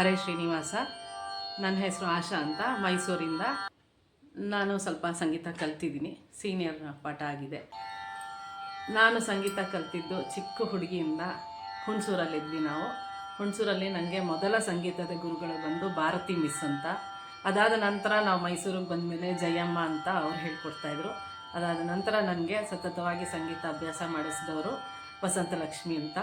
ಹರೇ ಶ್ರೀನಿವಾಸ. ನನ್ನ ಹೆಸರು ಆಶಾ ಅಂತ. ಮೈಸೂರಿಂದ ನಾನು ಸ್ವಲ್ಪ ಸಂಗೀತ ಕಲ್ತಿದ್ದೀನಿ. ಸೀನಿಯರ್ ಪಾಠ ಆಗಿದೆ. ನಾನು ಸಂಗೀತ ಕಲ್ತಿದ್ದು ಚಿಕ್ಕ ಹುಡುಗಿಯಿಂದ ಹುಣಸೂರಲ್ಲಿದ್ವಿ ನಾವು. ಹುಣಸೂರಲ್ಲಿ ನನಗೆ ಮೊದಲ ಸಂಗೀತದ ಗುರುಗಳು ಬಂದು ಭಾರತಿ ಮಿಸ್ ಅಂತ. ಅದಾದ ನಂತರ ನಾವು ಮೈಸೂರಿಗೆ ಬಂದಮೇಲೆ ಜಯಮ್ಮ ಅಂತ ಅವ್ರು ಹೇಳ್ಕೊಡ್ತಾಯಿದ್ರು ಅದಾದ ನಂತರ ನನಗೆ ಸತತವಾಗಿ ಸಂಗೀತ ಅಭ್ಯಾಸ ಮಾಡಿಸಿದವರು ವಸಂತಲಕ್ಷ್ಮಿ ಅಂತ.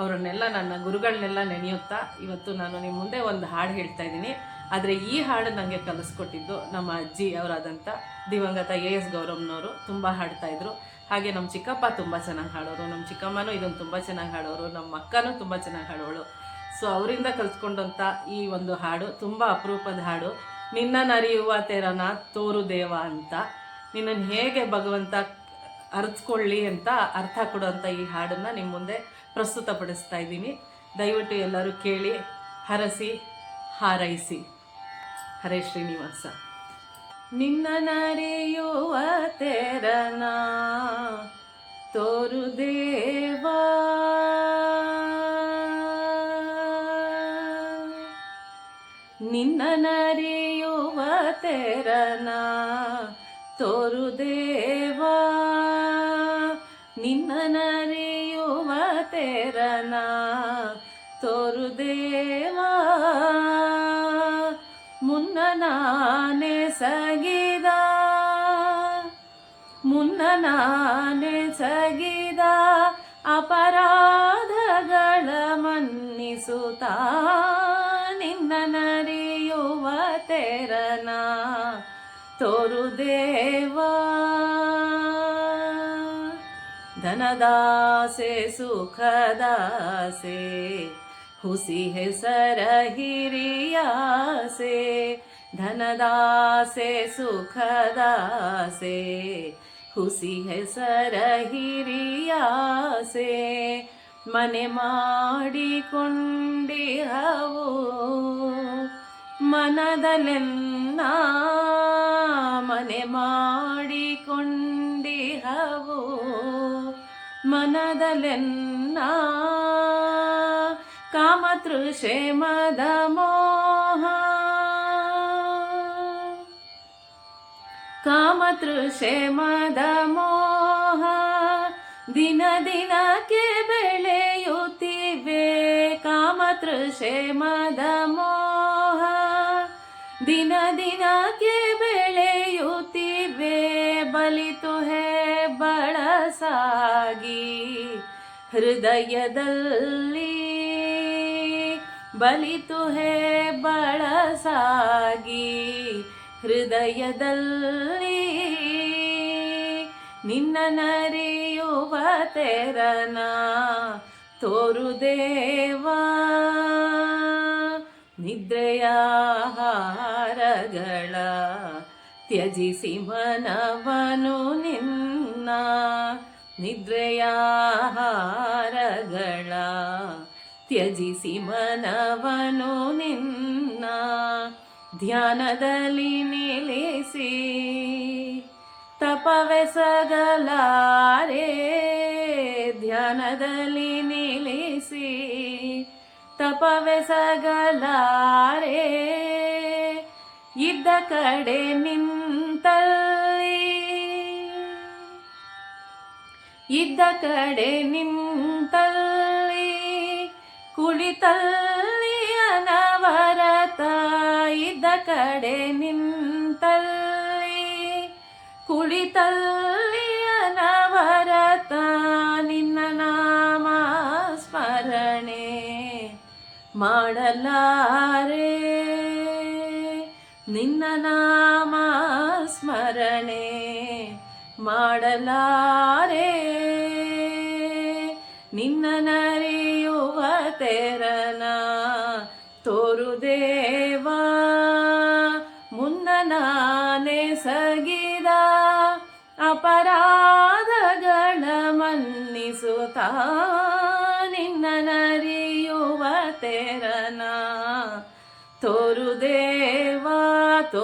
ಅವರನ್ನೆಲ್ಲ ನನ್ನ ಗುರುಗಳನ್ನೆಲ್ಲ ನೆನೆಯುತ್ತಾ ಇವತ್ತು ನಾನು ನಿಮ್ಮ ಮುಂದೆ ಒಂದು ಹಾಡು ಹೇಳ್ತಾ ಇದ್ದೀನಿ. ಆದರೆ ಈ ಹಾಡು ನನಗೆ ಕಲಿಸ್ಕೊಟ್ಟಿದ್ದು ನಮ್ಮ ಅಜ್ಜಿ ಅವರಾದಂಥ ದಿವಂಗತ ಎ ಎಸ್ ಗೌರವ್ನವರು ತುಂಬ ಹಾಡ್ತಾಯಿದ್ರು ಹಾಗೆ ನಮ್ಮ ಚಿಕ್ಕಪ್ಪ ತುಂಬ ಚೆನ್ನಾಗಿ ಹಾಡೋರು. ನಮ್ಮ ಚಿಕ್ಕಮ್ಮನೂ ಇದನ್ನು ತುಂಬ ಚೆನ್ನಾಗಿ ಹಾಡೋರು. ನಮ್ಮ ಅಕ್ಕನೂ ತುಂಬ ಚೆನ್ನಾಗಿ ಹಾಡೋಳು. ಸೊ ಅವರಿಂದ ಕಲಿಸ್ಕೊಂಡಂಥ ಈ ಒಂದು ಹಾಡು ತುಂಬ ಅಪರೂಪದ ಹಾಡು. ನಿನ್ನ ನರಿಯುವ ತೆರನ ತೋರು ದೇವ ಅಂತ. ನಿನ್ನನ್ನು ಹೇಗೆ ಭಗವಂತ ಅರ್ಥಕೊಳ್ಳಿ ಅಂತ ಅರ್ಥ ಕೊಡುವಂಥ ಈ ಹಾಡನ್ನು ನಿಮ್ಮ ಮುಂದೆ ಪ್ರಸ್ತುತಪಡಿಸ್ತಾ ಇದ್ದೀನಿ. ದಯವಿಟ್ಟು ಎಲ್ಲರೂ ಕೇಳಿ, ಹರಸಿ, ಹಾರೈಸಿ. ಹರೇ ಶ್ರೀನಿವಾಸ. ನಿನ್ನ ನರೆಯುವ ತೆರನ ತೋರು ದೇವಾ ನಿನ್ನ ನರೆಯುವ ತೆರನ ತೋರು ದೇವಾ ನಿನ್ನ ನರಿಯುವ ತೆರನ ತೋರು ದೇವಾ. ಮುನ್ನ ನಾನೆ ಸಗಿದ. ಮುನ್ನ ನಾನೆ ಸಗಿದ. ಅಪರಾಧಗಳ ಮನ್ನಿಸುತ್ತ ನಿನ್ನ ನರಿಯುವ ತೆರನ ತೋರು ದೇವಾ. ಧನದಾಸೆ ಸುಖದಾಸೆ ಹುಸಿ ಹೆಸರ ಹಿರಿಯಾಸೆ ಧನದಾಸೆ ಸುಖದಾಸೆ ಹುಸಿ ಹೆಸರ ಹಿರಿಯಾಸೆ ಮನೆ ಮಾಡಿಕೊಂಡಿಹವು ಮನದಲೆನ್ನ ಮನೆ ಮಾಡಿಕೊಂಡಿಹವು ಮನದಲೆನ್ನ ಕಾಮತೃಷೆ ಮದ ಮೋಹ ಕಾಮತೃಷೆ ಮದ ಮೋಹ ದಿನ ದಿನಕ್ಕೆ ಬೆಳೆಯುತ್ತಿವೆ ಕಾಮತೃಷೆ ಮದ ಮೋಹ ದಿನ ದಿನಕ್ಕೆ ಬೆಳೆಯುತ್ತಿವೆ ಬಲಿತು ಬಳಸಾಗಿ ಹೃದಯದಲ್ಲಿ ಬಲಿತು ಹೇ ಬಳಸಾಗಿ ಹೃದಯದಲ್ಲಿ ನಿನ್ನ ನರಿಯುವ ತೆರನ ತೋರು ದೇವಾ. ನಿದ್ರೆಯ ಹಾರಗಳ ತ್ಯಜಿಸಿ ಮನವನು ನಿನ್ನ ನಿದ್ರೆಯ ಹಾರಗಳ ತ್ಯಜಿಸಿ ಮನವನು ನಿನ್ನ ಧ್ಯಾನದಲ್ಲಿ ನಿಲ್ಲಿಸಿ. ತಪವೆಸಗಲಾರೆ ಧ್ಯಾನದಲ್ಲಿ ನಿಲ್ಲಿಸಿ. ತಪವೆಸಗಲಾರೆ ಇದ್ದ ಕಡೆ ನಿಂತಲ್ಲಿ ಇದ್ದ ಕಡೆ ನಿಂತಲ್ಲಿ, ಕುಳಿತಲ್ಲಿ ಅನವರತ ಇದ್ದ ಕಡೆ ನಿಂತಲ್ಲಿ, ಕುಳಿತಲ್ಲಿ ಅನವರತ ನಿನ್ನ ನಾಮ ಸ್ಮರಣೆ ಮಾಡಲಾರೆ. ನಿನ್ನ ನಾಮ ಸ್ಮರಣೆ ಮಾಡಲಾರೆ. ನಿನ್ನ ನರಿಯುವ ತೆರನ ತೋರು ದೇವಾ ಮುನ್ನ ನಾನೇ ಸಗಿದ ಅಪರಾಧಗಳ ಮನ್ನಿಸುತ್ತಾ